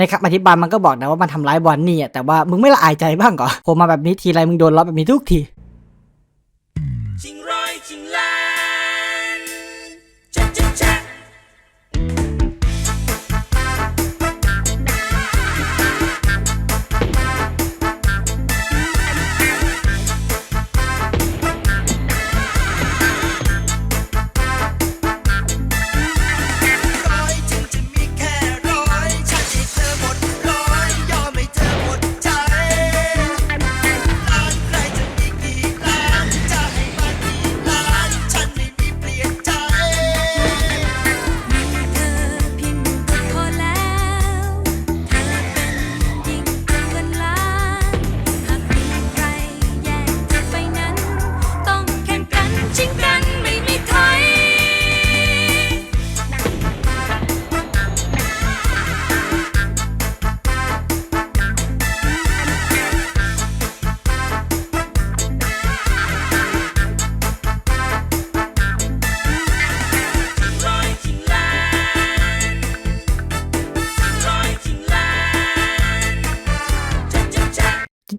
ในคำอธิบายมันก็บอกนะว่ามันทำร้ายบอนนี่อะแต่ว่ามึงไม่ละอายใจบ้างก่อผมมาแบบนี้ทีไรมึงโดนล้อแบบนี้ทุกที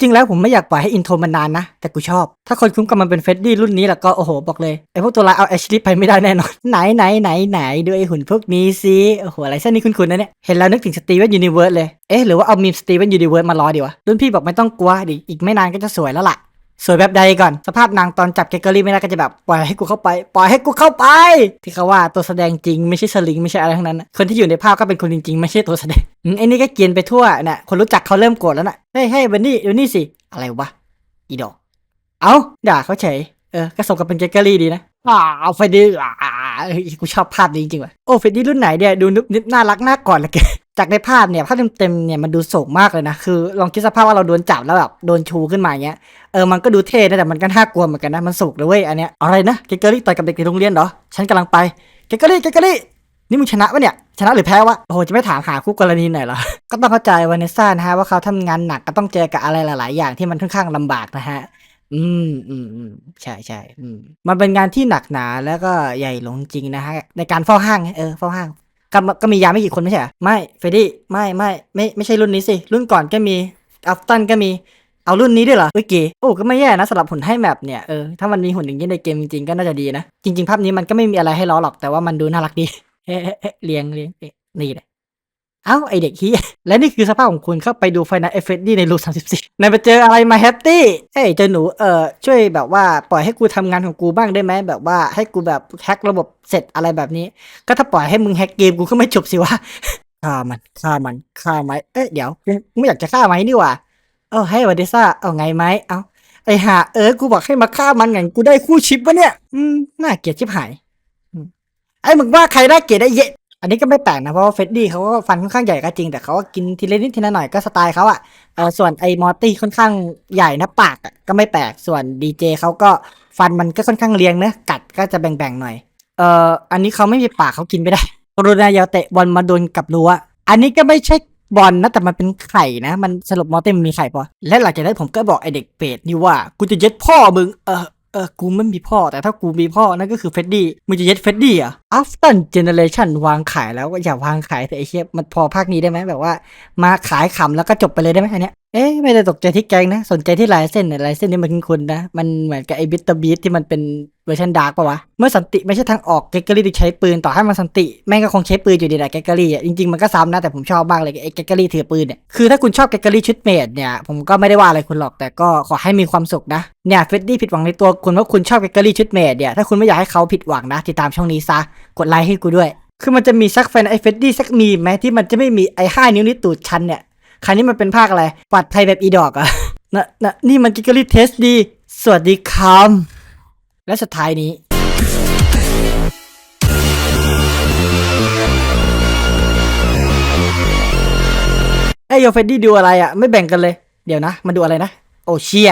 ริง ๆ แล้วผมไม่อยากปล่อยให้อินโทรมันนานนะ แต่กูชอบ ถ้าคนคุ้มกับมันเป็นเฟดดี้รุ่นนี้แล้วก็โอ้โหบอกเลยไอพวกตัวร้ายเอาแอชลีไปไม่ได้แน่นอน ไหนไหนไหนไหนดูไอหุ่นพวกนี้สิโอ้โหอะไรเส้นนี้คุ้นๆนะเนี่ย เห็นแล้วนึกถึงสตีเวนยูนิเวิร์สเลย เอ๊ะหรือว่าเอามีมสตีเวนยูนิเวิร์สมาล้อดีวะรุ่นพี่บอกไม่ต้องกลัวดิอีกไม่นานก็จะสวยแล้วล่ะ สวยแบบใดก่อนสภาพนางตอนจับเกเกอรี่ไม่ได้ก็จะแบบปล่อยให้กูเข้าไป ปล่อยให้กูเข้าไป ที่เขาว่าตัวแสดงจริงไม่ใช่สลิงไม่ใช่อะไรทั้งนั้น คนที่อยู่ในภาพก็เป็นคนจริงๆ ไม่ใช่ตัวแสดงไอ้นี่ก็เกียนไปทั่วน่ะคนรู้จักเขาเริ่มโกรธแล้วน่ะเฮ้ยเฮ้ยเบนนี่เดี๋ยวนี่สิอะไรวะอีดอก เอาด่าเขาเฉยเออก็สมกับเป็นเกเกอรี่ดีนะอ่าเอาไฟดีอ่าเฮ้ยกูชอบภาพนี้จริงๆว่ะโอ้เฟดดี้รุ่นไหนเนี่ยดูนึกนึกน่ารักน่ากอดเหลย จากในภาพเนี่ยภาพเต็มๆเนี่ยมันดูโศกมากเลยนะคือลองคิดสภาพว่าเราโดนจับแล้วแบบโดนชูขึ้นมาอย่างเงี้ยเออมันก็ดูเท่นะแต่มันก็น่ากลัวเหมือนกันนะมันสุกเลยเว้ยอันเนี้ยอะไรนะเกเกอรี่ต่อยกับเด็กในโรงเรียนเหรอฉันกำลังไปเกเกอรี่เกเกอรี่นี่มึงชนะปะเนี่ยชนะหรือแพ้วะโอ้โหจะไม่ถามหาคู่กรณีหน่อยเหรอก็ต้องเข้าใจวาเนซ่านะฮะว่าเขาทำงานหนักก็ต้องเจอกับอะไรหลาย ๆ อย่างที่มันค่อนข้างลำบากนะฮะอืมอืมอืมใช่ใช่อืมมันเป็นงานที่หนักหนาแล้วก็ใหญ่หลงจริงนะฮะในการเฝ้าห้างเออเฝ้าห้าง ก็มก็มียาไม่กี่คนไม่ใช่เหรอไม่เฟรดดี้ไม่ไม่ไม่ไม่ใช่รุ่นนี้สิ รุ่นก่อนก็มีอัฟตันก็มีเอารุ่นนี้ด้วยเหรอวิกีโอ้ก็ไม่แย่นะสำหรับหุ่นให้แมปเนี่ยเออถ้ามันมีหุ่นอย่างนี้ในเกมจริงๆก็น่าจะดีนะ จริง ๆ ภาพนี้มันก็ไม่มีอะไรให้ล้อหรอกแต่ว่ามันดูน่ารักดีเลี้ยงเลี้ยงนี่แหละ เอ้าไอเด็กเฮียและนี่คือสภาพของคุณเข้าไปดูไฟน a ลเอฟเฟดี้ในรูสามสิบสี่นายไปเจออะไรมาแฮปตี้เอ้ยเจอหนูเอ่อช่วยแบบว่าปล่อยให้กูทำงานของกูบ้างได้ไหมแบบว่าให้กูแบบแฮกระบบเสร็จอะไรแบบนี้ ก็ถ้าปล่อยให้มึงแฮกเกมกูก็ไม่จบสิวะฆ่ามันฆ่ามันฆ่าไหมเอ้ยเดี๋ยวกูไม่อยากจะฆ่าไหมนี่ว่าเออให้วันเดซ่าเอาไงไหมเอาไอห่าเออกูบอกให้มาฆ่ามันไงกูได้คู่ชิปวะเนี่ยอืมน่าเกลียดชิบหายไอ้มึงว่าใครน่าเกลียดได้เยะ อันนี้ก็ไม่แปลกนะเพราะว่าเฟดดี้เขาก็ฟันค่อนข้างใหญ่ก็จริง แต่เขาก็กินทีละนิดทีละหน่อยก็สไตล์เขาอะเออส่วนไอ้มอร์ตี้ค่อนข้างใหญ่นะปากอะก็ไม่แปลกส่วนดีเจเขาก็ฟันมันก็ค่อนข้างเรียงนะกัดก็จะแบ่งๆหน่อย เอ่ออันนี้เขาไม่มีปากเขากินไม่ได้กรุณาอย่าเตะบอลมาโดนกับรั้วอันนี้ก็ไม่ใช่บอลนะแต่มันเป็นไข่นะ มันสรุปมอร์ตี้มันมีไข่ปะและหลังจากนั้นผมก็บอกไอเด็กเป็ดนี่ว่ากูจะเย็ดพ่อมึงเออเออกูไม่มีพ่อ แต่ถ้ากูมีพ่อนั่นก็คือเฟดดี้มึงจะเย็ดเฟดดี้อะ After Generation วางขายแล้วก็อย่าวางขายแต่ไอ้เชี่ยมันพอภาคนี้ได้ไหมแบบว่า มาขายขำแล้วก็จบไปเลยได้ไหมอันเนี้ยเอ๊ะไม่ได้ตกใจที่แกงนะ สนใจที่ลายเส้นเนี่ยลายเส้นนี้มันคุ้นนะ มันเหมือนกับไอ้บิตเตอร์บีทที่มันเป็นเวอร์ชันดาร์กปะวะ เมื่อสันติไม่ใช่ทางออกเกเกอรี่ที่ใช้ปืนต่อให้มันสันติ แม่งก็คงใช้ปืนอยู่ดีแหละเกเกอรี่อะจริงๆมันก็ซ้ำนะแต่ผมชอบมากเลยไอ้เกเกอรี่ถือปืนเนี่ยคือถ้าคุณชอบเกเกอรี่ชุดเมดเนี่ยผมก็ไม่ได้ว่าอะไรคุณหรอกแต่ก็ขอให้มีความสุขนะเนี่ยเฟดดี้ผิดหวังในตัวคุณว่าคุณชอบเกเกอรี่ชุดเมดเนี่ยถ้าคุณไม่อยากให้เขาผิดหวังนะติดตามช่องนี้ซะกดไลค์ให้กูด้วย คือมันจะมีสักแฟนไอเฟดดี้สักมีไหมที่มันจะไม่มีไอ้ห้านิ้วนี่ตูดชันเนี่ยคราวนี้มันเป็นภาคอะไรปลอดภัยแบบอีดอกอะนะนะนี่มันกิกเกอรีเทสดี สวัสดีครับและสุดท้ายนี้เอ้ยโยเฟดดี้ดูอะไรอะไม่แบ่งกันเลย เดี๋ยวนะมาดูอะไรนะ โอเชีย